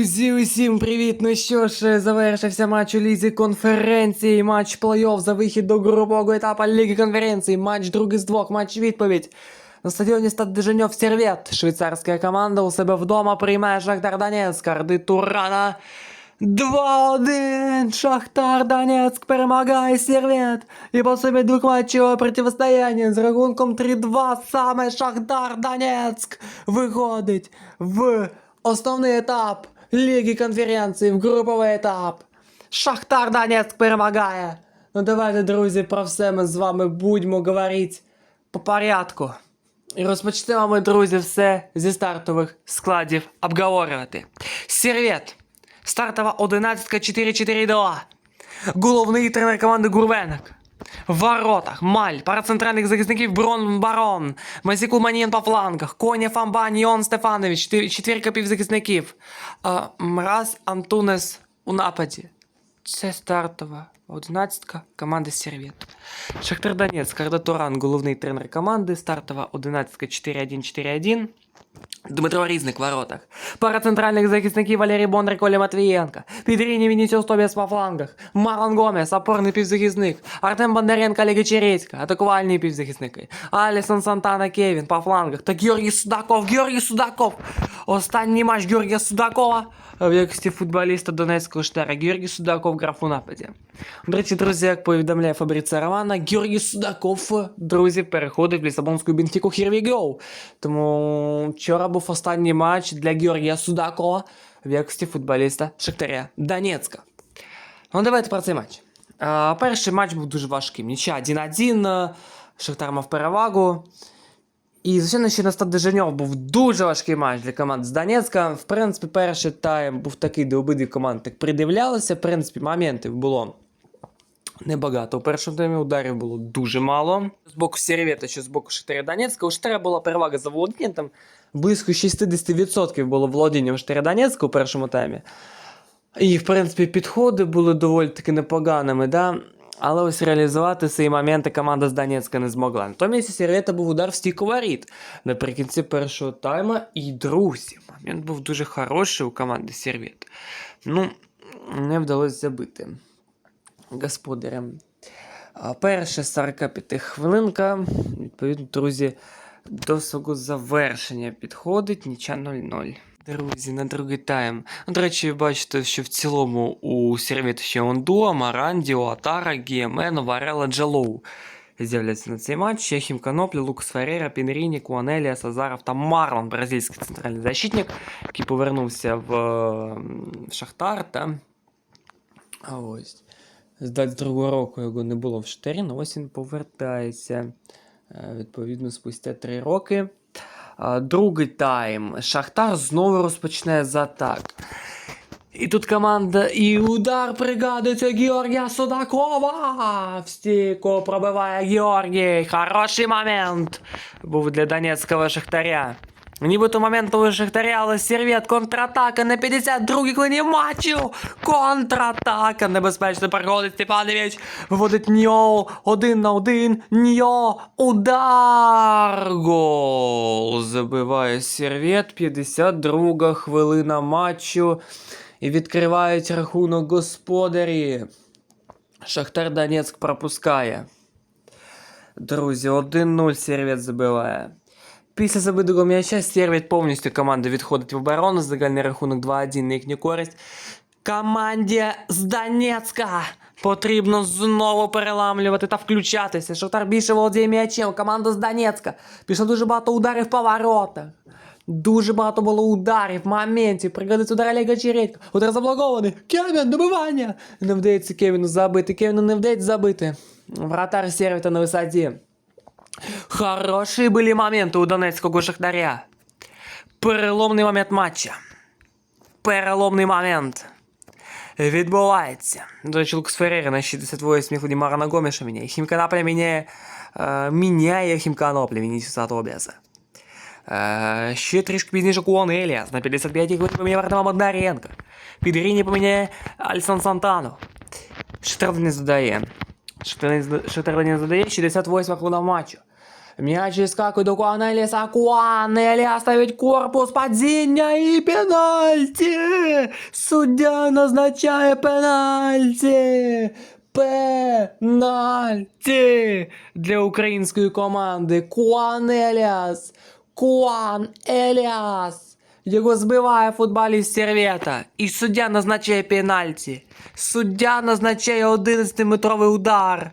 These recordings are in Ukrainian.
Друзі, усім привіт! Ну що ж, завершився матч у лізі конференції, матч плей-офф за вихід до групового етапу Ліги конференції, матч другий з двох, матч відповідь. На стадіоні Стад Деженьов Сервет. Швейцарська команда у себе вдома приймає Шахтар Донецьк. Арди Турана. 2-1! Шахтар Донецьк перемагає Сервет. І по собі двохматчеве протистояння з рахунком 3-2 саме Шахтар Донецьк виходить в основний етап Ліги конференції, в груповий етап. Шахтар Донецьк перемагає. Ну давайте, друзі, про все ми з вами будемо говорити по порядку. І розпочнемо ми, друзі, все зі стартових складів обговорювати. Сервет. Стартова 11 4-4-2. Головний тренер команди Гурвенок. В воротах Маль, пара центральних захисників Брон Барон, Масіку Манієн по флангах, Коня Фамбан, Йон Стефанович, четвірка півзахисників, а, Мраз Антунес у нападі. Це стартова одинадцятка команди Сервет. Шахтар Донецьк, Арда Туран, головний тренер команди, стартова одинадцятка 4-1-4-1. Дмитро Різник в воротах. Пара центральних захисників Валерій Бондар, Коля Матвієнка. Підріні Вінісіус Тобіас по флангах. Марлон Гомес, опорний півзахисник. Артем Бондаренко, Олега Черецька, атакувальні півзахисники. Алісон Сантана Кевін по флангах. Та Георгій Судаков, Георгій Судаков. Останній матч Георгія Судакова в якості футболіста Донецького штара. Георгій Судаков грав у нападі. До речі, друзі, як повідомляє Фабріція Романа, Георгій Судаков, друзі, переходить в Лісабонську бінтіку Here we go. Тому вчора був останній матч для Георгія Судакова в якості футболіста Шахтаря Донецька. Ну, давайте про цей матч. А, перший матч був дуже важким. Нічия 1-1, Шахтар мав перевагу. І, звичайно, ще на стад був дуже важкий матч для команд з Донецька. В принципі, перший тайм був такий, де обидві команди так придивлялися. В принципі, моментів було небагато. У першому таймі ударів було дуже мало. З боку Сервета, що з боку Шахтаря Донецька. У Шахтаря була перевага за володінням. Там близько 60% було володіння у Шахтаря Донецька у першому таймі. І, в принципі, підходи були доволі таки непоганими, да? але ось реалізувати свої моменти команда з Донецька не змогла. Натомість у Сервета був удар в стійку воріт наприкінці першого тайма. І друзі, момент був дуже хороший у команди Сервет. Ну, не вдалося забити господарям. А Перша 45 хвилинка, відповідно, друзі, до свого завершення підходить ніча 0-0. Друзі, на другий тайм. Ну, до речі, ви бачите, що в цілому у сервіті ще Ондуа, Марандіо, Атара, Гіємен, Варела, Джалоу з'являться на цей матч. Яхім Каноплі, Лукас Феррера, Пінріні, Куанелія, Сазаров та Марлон, бразильський центральний защитник, який повернувся в, в Шахтар. Та... Ось. З 22-го року його не було в але ось він повертається. Е, Відповідно, спустя 3 роки. Другий тайм. Шахтар знову розпочне з атак. І тут команда і удар пригадується Георгія Судакова. В стійку пробиває Георгій. Хороший момент був для Донецького Шахтаря. Нібито момент у Шахтаря, але сервет, контратака на 52-й хвилині матчу. Контратака. Небезпечно проходить Степанович. Виводить Ньо. Один на один. Ньо. Удар. Гол. Забиває сервет. 52 хвилина матчу. І відкривають рахунок господарі. Шахтар Донецьк пропускає. Друзі, 1-0 сервет забиває. Після забитого м'яча сервет повністю команда відходить в оборону. Загальний рахунок 2-1 на їхню користь. Команді з Донецька потрібно знову переламлювати та включатися. Шахтар більше володіє м'ячем. Команда з Донецька. Пішло дуже багато ударів по воротах. Дуже багато було ударів, моментів. Пригодиться удар Олега Чередька. Удар заблокований. Кевін, добивання. Не вдається Кевіну забити. Кевіну не вдається забити. Вратар сервіта на висоті. Хорошие были моменты у Донецького Шахтаря. Переломний момент матча. Переломний момент. Відбувається. До речі, Лукас Феррера на 68 хвилині Марана Гомеша міняє. Хімканапля міняє, е, міняє Хімканопля Вінісіуса Тобіаса. Е, ще трішки пізніше Куон Еліас на 55-й хвилині поміняє Артема Бондаренка. Під Ріні поміняє Альсон Сантану. Шахтар не задає. Шахтар не зда- Шахтар не задає 68 хвилина матчу. М'яч іскакує до Куанеліса. Куанеліас ставить корпус, падіння і пенальті. Суддя назначає пенальті! Пенальті для української команди. Куан Еліас. Куан Еліас. Його збиває футболіст Сервета. І суддя назначає пенальті. Суддя назначає 11-метровий удар.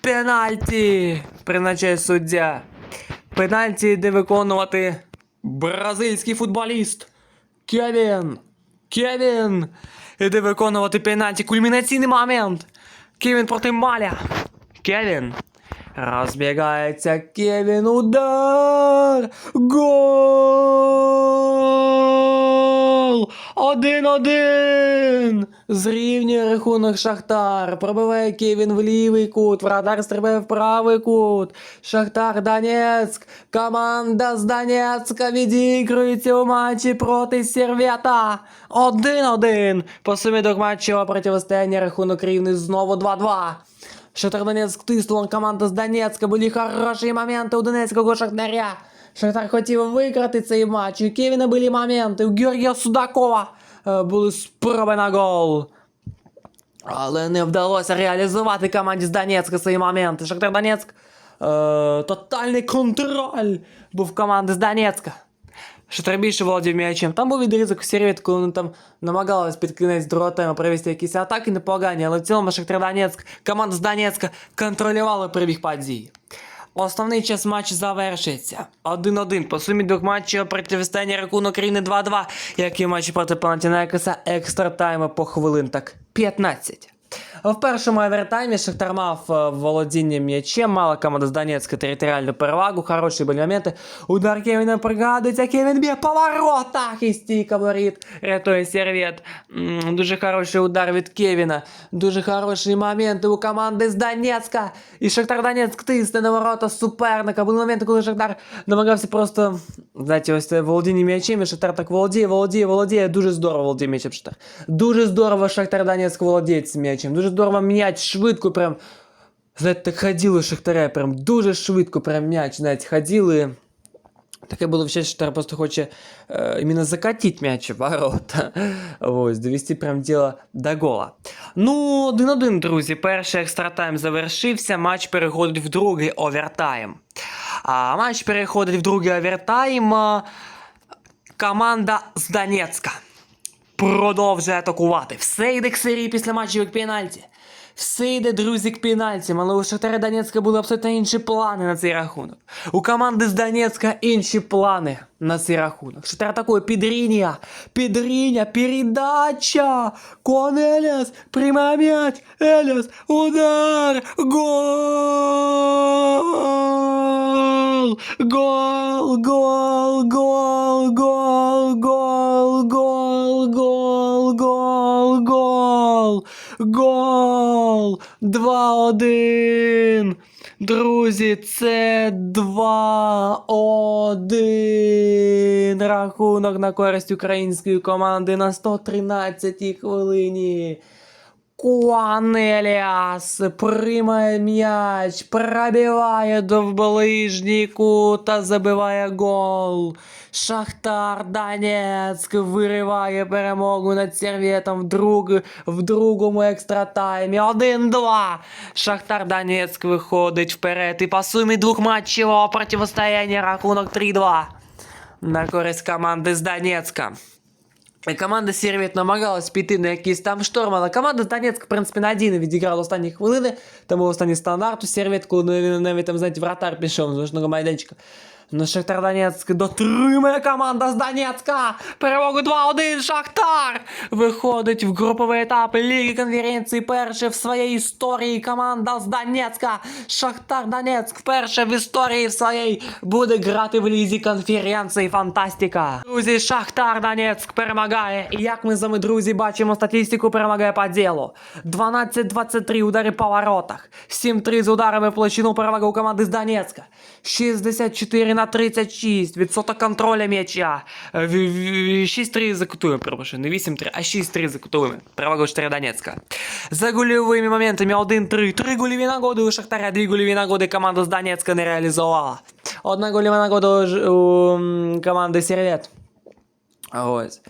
Пенальті! Призначає суддя. Пенальті йде виконувати бразильський футболіст. Кевін. Кевін. Іде виконувати пенальті. Кульмінаційний момент. Кевін проти Маля. Кевін. Розбігається Кевін. Удар. Гол! Один-один! Зрівнює рахунок Шахтар. Пробиває Кевін в лівий кут. Вратар стрибає в правий кут. Шахтар Донецьк. Команда з Донецька відігрується у матчі проти Сервета. Один-один. По сумі до матчевого протистояння рахунок рівний знову 2-2. Шахтар Донецьк тиснула команда з Донецька. Були хороші моменти у Донецького Шахтаря. Шахтар хотів виграти цей матч. У Кевіна були моменти. У Георгія Судакова е, були спроби на гол. Але не вдалося реалізувати команді з Донецька свої моменти. Шахтар Донецьк. Е, тотальний контроль був команди з Донецька. Більше володів м'ячем. Там був відрізок в сервіт, коли вони там намагалися під кінець другого тайму провести якісь атаки непогані, але в цілому Шахтар Донецьк, команда з Донецька контролювала перебіг подій. Основний час матчу завершується. 1-1. По сумі двох матчів протистояння рахунок рівний 2-2, як і матчі проти Панатінайкоса, екстра тайми по хвилин так 15. В першому овертаймі Шахтар мав е, володіння м'ячем, мала команда з Донецька територіальну перевагу, хороші були моменти. Удар Кевіна пригадується, Кевін б'є по воротах і стійка воріт, рятує сервет. М, Дуже хороший удар від Кевіна, дуже хороші моменти у команди з Донецька. І Шахтар Донецьк тисне на ворота суперника. Були моменти, коли Шахтар намагався просто, знаєте, ось це володіння м'ячем, і Шахтар так володіє, володіє, володіє. Дуже здорово володіє м'ячем Шахтар. Дуже здорово Шахтар Донецьк володіє цим м'ячем. Дуже здорово м'яч швидко прям. Знаєте, так ходили Шахтаря, прям дуже швидко прям м'яч, знаєте, ходили. Таке було ще, що Шахтар просто хоче е, іменно закатити м'яч в ворота. Ось, довести прям діло до гола. Ну, 1-1, друзі. Перший екстратайм завершився, матч переходить в другий овертайм. А матч переходить в другий овертайм. а, Команда з Донецька Продовжує атакувати. Все йде к серії після матчів як пенальті. Все йде, друзі, к пенальтям, але у Шахтаря Донецька були абсолютно інші плани на цей рахунок. У команди з Донецька інші плани на цей рахунок. Шахтар атакує підріння, підріння, передача, Кон Еліас, приймає м'яч, Еліас, удар, гол, гол, гол, гол, гол, гол, гол, гол, гол, гол, гол, 2-1. Друзі, це 2-1. Рахунок на користь української команди на 113-й хвилині. Куанеліас приймає м'яч, пробиває до ближній кут та забиває гол. Шахтар Донецьк вириває перемогу над Серветом в, друг, в другому екстратаймі. 1-2. Шахтар Донецьк виходить вперед і по сумі двох матчевого протистояння рахунок 3-2 на користь команди з Донецька. Команда Сервіт намагалась піти на якийсь там шторм, але команда Донецьк, в принципі, на один відіграла останні хвилини. Там був останній стандарт у Сервіт, коли він навіть там, знаєте, вратар пішов з ножного майданчика. Ну, Шахтар Донецьк дотримує команда з Донецька. Перемогу 2-1 Шахтар виходить в груповий етап Ліги конференції. Перше в своїй історії команда з Донецька. Шахтар Донецьк вперше в історії в своїй буде грати в лізі конференції. Фантастика. Друзі, Шахтар Донецьк перемагає. І як ми з вами, друзі, бачимо статистику, перемагає по ділу. 12-23 удари по воротах. 7-3 з ударами в площину перевага у команди з Донецька. 64 на 36. Відсоток контроля м'яча. Е, в- в- 6-3 за кутовими, перепрошую. Не 8-3, а 6-3 за кутовими. Перевага у Шахтаря Донецька. За гольовими моментами 1-3. Три гольові нагоди у Шахтаря, дві гольові нагоди команда з Донецька не реалізувала. Одна гольова нагода у команди Сервет. Ось.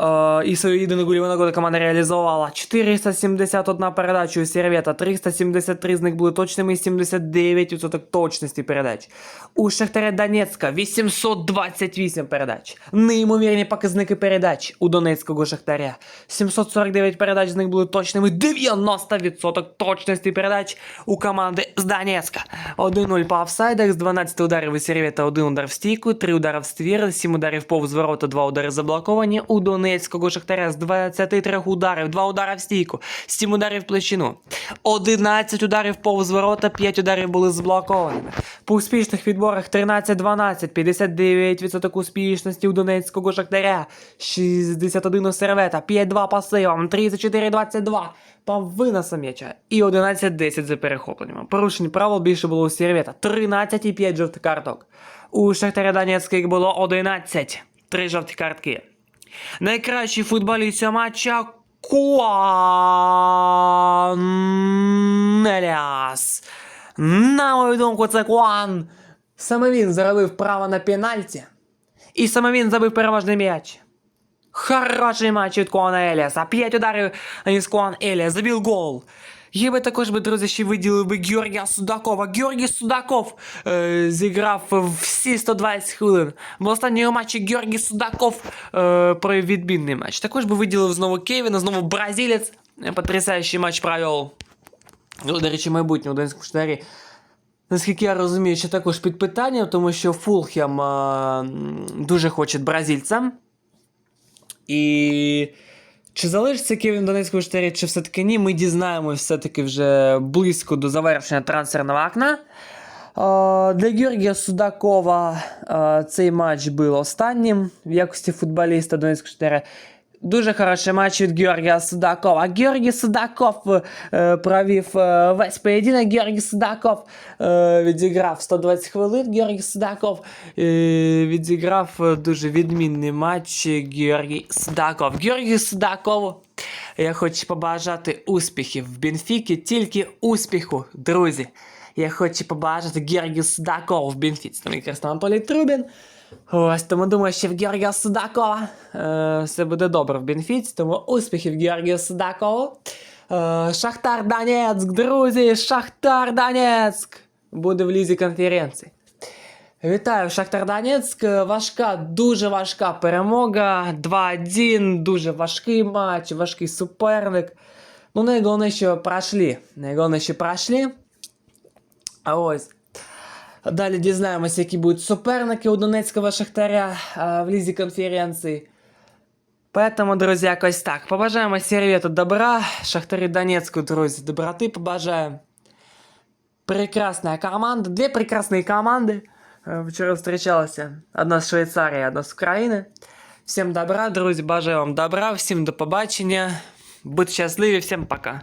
Е, і свою єдину гольову нагоду команда реалізувала 471 передача у Сервета, 373 з них були точними, і 79% точності передач. У Шахтаря Донецька 828 передач. Неймовірні показники передач у Донецького Шахтаря. 749 передач з них були точними, 90% точності передач у команди з Донецька. 1-0 по офсайдах, з 12 ударів у Сервета 1 удар в стійку, 3 удари в ствір, 7 ударів повз ворота, 2 удари заблоковані. У Донецького Шахтаря з 23 ударів, 2 удари в стійку, 7 ударів в площину, 11 ударів повз ворота, 5 ударів були заблокованими. По успішних відборах 13-12, 59% успішності у Донецького Шахтаря, 61 у Сервета, 5-2 по сейвам, 34-22 по виносам м'яча і 11-10 за перехопленнями. Порушень правил більше було у Сервета, 13,5 жовтих карток. У Шахтаря Донецька їх було 11, 3 жовті картки. Найкращий футболіст матча Куан На мою думку, це Куан. Саме він заробив право на пенальті. І саме він забив переможний м'яч. Хороший матч від Куана Еліаса. П'ять ударів із Куан Еліас. Забив гол. Я би також би, друзі, ще виділив би Георгія Судакова. Георгій Судаков е, зіграв всі 120 хвилин. В останньому матчі Георгій Судаков е, провів відмінний матч. Також би виділив знову Кевіна, знову бразилець. Е, Потрясаючий матч провів. Ну, до речі, майбутнє у Донецькому штарі. Наскільки я розумію, що також під питанням, тому що Фулхем е, м, дуже хоче бразильця. І чи залишиться Київ на Донецькому штарі, чи все-таки ні, ми дізнаємося все-таки вже близько до завершення трансферного окна. Е, Для Георгія Судакова е, цей матч був останнім в якості футболіста Донецького штаря. Дуже хороший матч від Георгія Судакова. Георгій Судаков е, провів е, весь поєдинок. Георгій Судаков е, відіграв 120 хвилин. Георгій Судаков е, відіграв е, дуже відмінний матч. Георгій Судаков. Георгій Судаков. Я хочу побажати успіхів в Бенфікі, тільки успіху, друзі. Я хочу побажати Георгію Судакову в Бенфіці. Там якраз там Трубін. Ось тому думаю, що в Георгія Судакова е, все буде добре в Бенфіці, тому успіхів Георгію Судакову. Е, Шахтар Донецьк, друзі, Шахтар Донецьк буде в лізі конференції. Вітаю, Шахтар Донецьк. Важка, дуже важка перемога. 2-1, дуже важкий матч, важкий суперник. Ну, найголовніше, що пройшли. Найголовніше, що пройшли. А ось. Далі дізнаємося, які будуть суперники у Донецького Шахтаря а, в лізі конференції. Поэтому, друзі, якось так. Побажаємо Сервету добра, Шахтарі Донецьку, друзі, доброти побажаємо. Прекрасная команда, две прекрасные команды. Э, Вчера встречалася. Одна з Швейцарії, одна з України. Всім добра, друзі, бажаю вам добра, всім до побачення. Будьте щасливі, всім пока.